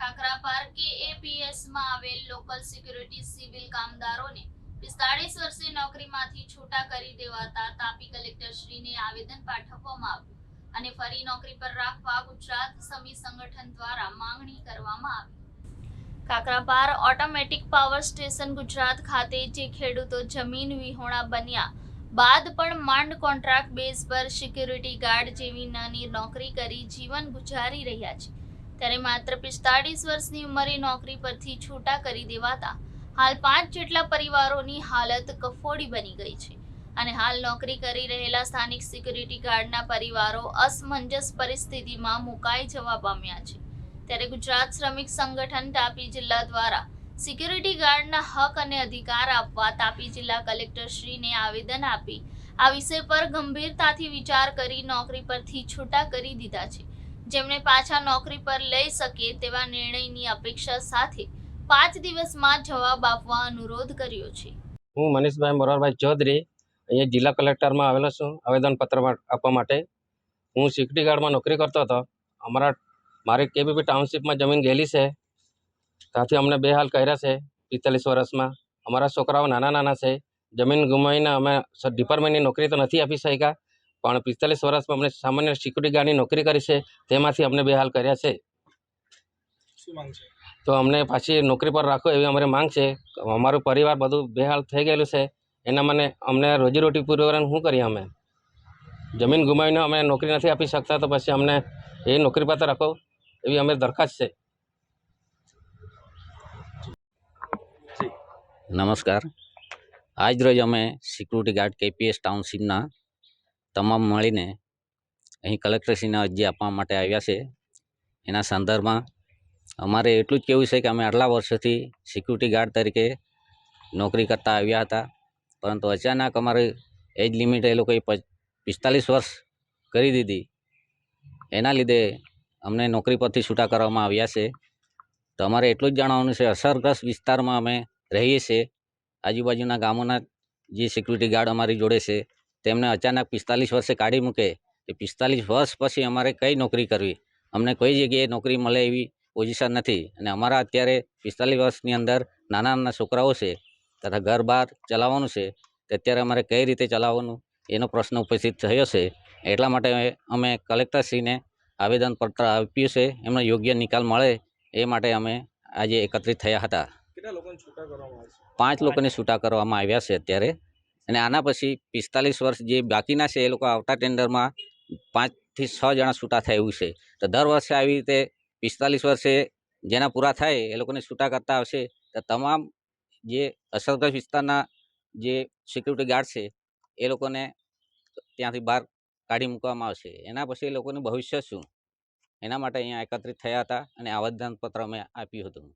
કાકરાપાર કેએપીએસમાં આવેલ local security civil કામદારોને પિસ્તાળીસ વર્ષે નોકરીમાંથી છૂટા કરી દેવાતા તાપી કલેક્ટરશ્રીને આવેદન પાઠવવામાં આવ્યું અને ફરી નોકરી પર રાખવા ગુજરાત સમી સંગઠન દ્વારા માંગણી કરવામાં આવી. Kakrapar automatic power station Gujarat ખાતે જે ખેડૂતો જમીન વિહોણા બન્યા, બાદ પણ માંડ કોન્ટ્રાક્ટ બેઝ પર સિક્યુરિટી ગાર્ડ જેવી નાની નોકરી કરી જીવન ગુજારી રહ્યા છે. ત્યારે માત્ર પિસ્તાળીસ વર્ષની ઉંમરે નોકરી પરથી છૂટા કરી દેવાતા હાલ પાંચ જેટલા પરિવારોની હાલત કફોડી બની ગઈ છે. અને હાલ નોકરી કરી રહેલા સ્થાનિક સિક્યુરિટી ગાર્ડના પરિવારો અસમંજસ પરિસ્થિતિમાં મુકાઈ જવા પામ્યા છે. ત્યારે ગુજરાત શ્રમિક સંગઠન તાપી જિલ્લા દ્વારા સિક્યુરિટી ગાર્ડના હક અને અધિકાર આપવા તાપી જિલ્લા કલેક્ટરશ્રીને આવેદન આપી આ વિષય પર ગંભીરતાથી વિચાર કરી નોકરી પરથી છૂટા કરી દીધા છે. જેમને પાછા નોકરી પર લઈ શકે તેવા નિર્ણયની અપેક્ષા સાથે પાંચ દિવસમાં જવાબ આપવા અનુરોધ કર્યો છે. હું મનીષભાઈ મોરારભાઈ ચૌધરી અહીંયા જિલ્લા કલેક્ટરમાં આવેલો છું. આવેદનપત્ર આપવા માટે. હું સિક્યુરિટી ગાર્ડમાં નોકરી કરતો હતો. અમારા મારી કેબીપી ટાઉનશીપમાં જમીન ગયેલી છે. ત્યાંથી અમને બે હાલ કર્યા છે પિસ્તાલીસ વર્ષમાં. અમારા છોકરાઓ નાના નાના છે. જમીન ગુમાવીને અમે ડિપાર્ટમેન્ટની નોકરી તો નથી આપી શક્યા. પણ પિસ્તાલીસ વર્ષમાં અમને સામાન્ય સિક્યુરિટી ગાર્ડની નોકરી કરી છે. તેમાંથી અમને બેહાલ કર્યા છે. શું માંગ છે? તો અમને પાછી નોકરી પર રાખો એવી અમારી માંગ છે. અમારું પરિવાર બધું બેહાલ થઈ ગયેલું છે. એના મને અમને રોજીરોટી પૂરી કરવાનું શું કરીએ અમે? જમીન ગુમાવીને અમે નોકરી નથી આપી શકતા તો પછી અમને એ નોકરી પર રાખો એવી અમે દરખાસ્ત છે. નમસ્કાર. આજ રોજ અમે સિક્યુરિટી ગાર્ડ કેપીએસ ટાઉનશીપના તમામ મળીને અહીં કલેક્ટરશ્રીને અરજી આપવા માટે આવ્યા છે. એના સંદર્ભમાં અમારે એટલું જ કહેવું છે કે અમે આટલા વર્ષોથી સિક્યુરિટી ગાર્ડ તરીકે નોકરી કરતા આવ્યા હતા. પરંતુ અચાનક અમારી એજ લિમિટ એ લોકોએ પિસ્તાલીસ વર્ષ કરી દીધી. એના લીધે અમને નોકરી પરથી છૂટા કરવામાં આવ્યા છે. તો અમારે એટલું જ જાણવાનું છે, અસરગ્રસ્ત વિસ્તારમાં અમે રહીએ છીએ. આજુબાજુના ગામોના જે સિક્યુરિટી ગાર્ડ અમારી જોડે છે તેમને અચાનક પિસ્તાલીસ વર્ષે કાઢી મૂકે એ પિસ્તાલીસ વર્ષ પછી અમારે કઈ નોકરી કરવી? અમને કોઈ જગ્યાએ નોકરી મળે એવી પોઝિશન નથી. અને અમારા અત્યારે પિસ્તાલીસ વર્ષની અંદર નાના નાના છોકરાઓ છે તથા ઘર બહાર ચલાવવાનું છે તે અત્યારે અમારે કઈ રીતે ચલાવવાનું? એનો પ્રશ્ન ઉપસ્થિત થયો છે. એટલા માટે અમે કલેક્ટરશ્રીને આવેદનપત્ર આપ્યું છે. એમનો યોગ્ય નિકાલ મળે એ માટે અમે આજે એકત્રિત થયા હતા. પાંચ લોકોને છૂટા કરવામાં આવ્યા છે અત્યારે. અને આના પછી પિસ્તાલીસ વર્ષ જે બાકીના છે એ લોકો આવતા ટેન્ડરમાં પાંચથી છ જણા છૂટા થાય એવું છે. તો દર વર્ષે આવી રીતે પિસ્તાલીસ વર્ષે જેના પૂરા થાય એ લોકોને છૂટા કરતા આવશે. તો તમામ જે અસરગ્રસ્ત વિસ્તારના જે સિક્યુરિટી ગાર્ડ છે એ લોકોને ત્યાંથી બહાર કાઢી મૂકવામાં આવશે. એના પછી એ લોકોનું ભવિષ્ય શું? એના માટે અહીંયા એકત્રિત થયા હતા અને આવેદનપત્ર અમે આપ્યું હતું.